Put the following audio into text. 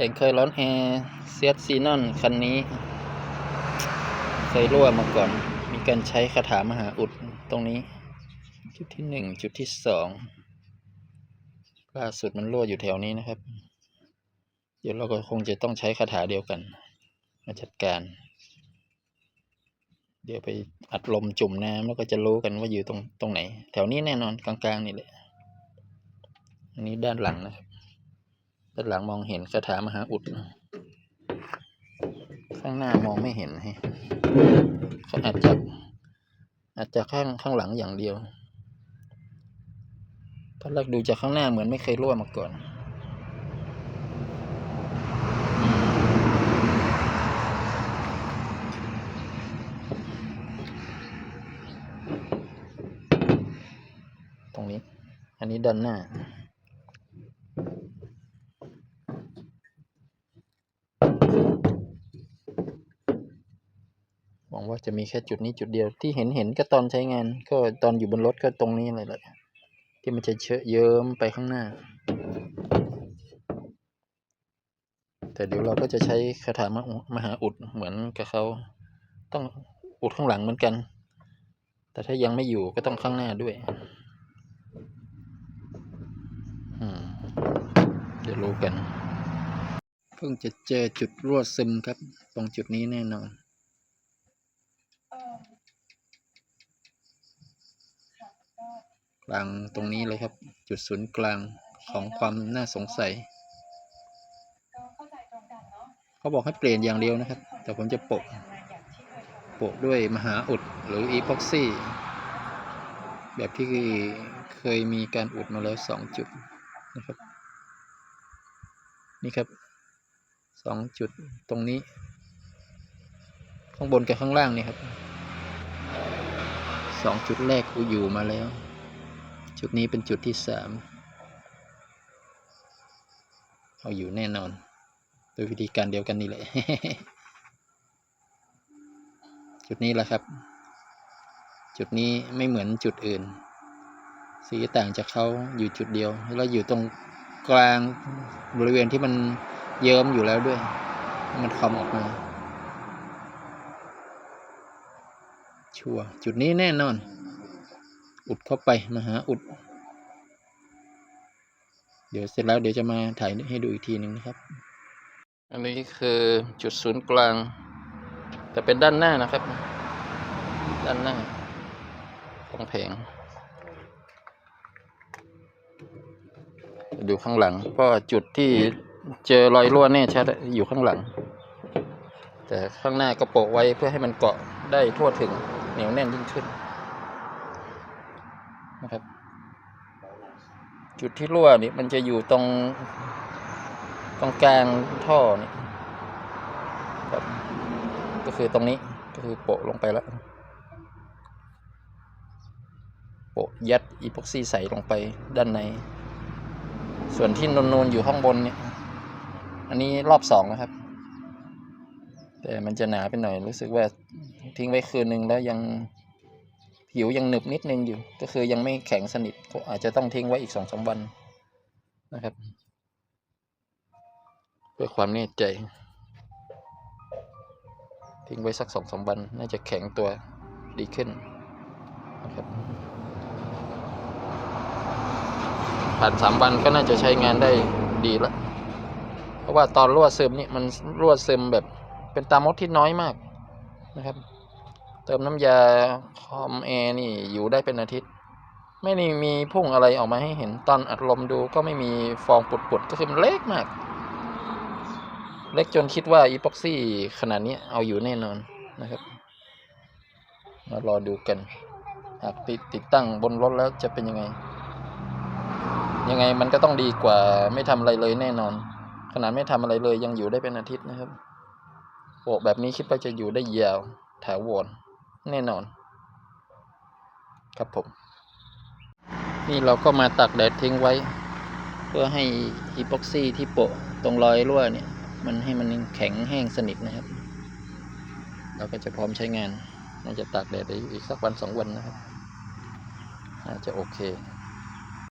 เองเคยร้อนแอร์เซียซีนอนคันนี้ เคยรั่วมาก่อน มีการใช้คาถามหาอุดตรงนี้ จุดที่หนึ่งจุดที่สองล่าสุดมันรั่วอยู่แถวนี้นะครับ เดี๋ยวเราก็คงจะต้องใช้คาถาเดียวกัน มาจัดการ เดี๋ยวไปอัดลมจุ่มน้ำแล้วก็จะรู้กันว่าอยู่ตรงตรงไหน แถวนี้แน่นอนกลางๆนี่แหละ อันนี้ด้านหลังนะครับ ด้านหลังมองเห็นคาถามหาอุด ข้างหน้ามองไม่เห็นให้เขาอาจจะอาจจะข้างข้างหลังอย่างเดียวตอนแรกดูจากข้างหน้าเหมือนไม่เคยรั่วมาก่อนตรงนี้ อันนี้ด้านหน้า งว่าจะมีแค่จุดนี้จุดเดียวที่เห็นเห็นก็ตอนใช้งาน ก็ตอนอยู่บนรถก็ตรงนี้เลยแหละที่มันจะเชอะเยิ้มไปข้างหน้า แต่เดี๋ยวเราก็จะใช้คาถามมหาอุดเหมือนกับเขาต้องอุดข้างหลังเหมือนกัน แต่ถ้ายังไม่อยู่ก็ต้องข้างหน้าด้วยเดี๋ยวรู้กัน เพิ่งจะเจอจุดรั่วซึมครับ ตรงจุดนี้แน่นอน ลางตรงนี้เลยครับ จุดศูนย์กลางของความน่าสงสัย เขาบอกให้เปลี่ยนอย่างเดียวนะครับ แต่ผมจะโปะโปะด้วยมหาอุดหรืออีพ็อกซี่ แบบที่เคยมีการอุดมาแล้วสองจุดนะครับ นี่ครับสองจุดตรงนี้ ข้างบนกับข้างล่างนี่ครับสองจุดแรกกูอยู่มาแล้ว จุดนี้เป็นจุดที่สามเอาอยู่แน่นอน โดยวิธีการเดียวกันนี่แหละ จุดนี้แหละครับ จุดนี้ไม่เหมือนจุดอื่น สีต่างจากเขาอยู่จุดเดียว แล้วอยู่ตรงกลางบริเวณที่มันเยิ้มอยู่แล้วด้วย มันคอมออกมา ชัวร์จุดนี้แน่นอน อุดเข้าไปมาหาอุด เดี๋ยวเสร็จแล้วเดี๋ยวจะมาถ่ายให้ดูอีกทีหนึ่งนะครับ อันนี้คือจุดศูนย์กลาง แต่เป็นด้านหน้านะครับ ด้านหน้าของแผงดูข้างหลังเพราะจุดที่เจอรอยรั่วแน่ชัดอยู่ข้างหลัง แต่ข้างหน้าก็โปะไว้เพื่อให้มันเกาะได้ทั่วถึงเหนียวแน่นยิ่งขึ้น นะครับ จุดที่รั่วนี่มันจะอยู่ตรงตรงกลางท่อนี่ครับก็คือตรงนี้ก็คือโปะลงไปแล้ว โปะยัดอีพ็อกซี่ใส่ลงไปด้านใน ส่วนที่นูนๆอยู่ข้างบนเนี่ย อันนี้รอบสองนะครับ แต่มันจะหนาไปหน่อยรู้สึกว่าทิ้งไว้คืนนึงแล้วยัง ผิวยังหนึบนิดนึงอยู่ ก็คือยังไม่แข็งสนิทก็อาจจะต้องทิ้งไว้อีกสองสามวันนะครับ เพื่อความแน่ใจ ทิ้งไว้สักสองสามวัน น่าจะแข็งตัวดีขึ้นนะครับผ่านสามวันก็น่าจะใช้งานได้ดีล้วเพราะว่าตอนรั่วซึมนี่มันรั่วซึมแบบเป็นตามดที่น้อยมากนะครับ เติมน้ำยาคอมแอร์นี่อยู่ได้เป็นอาทิตย์ ไม่ได้มีพุ่งอะไรออกมาให้เห็นตอนอัดลมดูก็ไม่มีฟองปุดๆก็คือมันเล็กมาก เล็กจนคิดว่าอีพ็อกซี่ขนาดนี้เอาอยู่แน่นอนนะครับมารอดูกัน หากติดติดตั้งบนรถแล้วจะเป็นยังไง ยังไงมันก็ต้องดีกว่าไม่ทำอะไรเลยแน่นอน ขนาดไม่ทำอะไรเลยยังอยู่ได้เป็นอาทิตย์นะครับโปะแบบนี้คิดว่าจะอยู่ได้ยาวถาวร แน่นอน ครับผม นี่เราก็มาตักแดดทิ้งไว้ เพื่อให้อีพ็อกซี่ที่โปะตรงรอยรั่วเนี่ย มันให้มันแข็งแห้งสนิทนะครับ เราก็จะพร้อมใช้งานน่าจะตากแดดได้อีกสักวันสองวันนะครับ น่าจะโอเค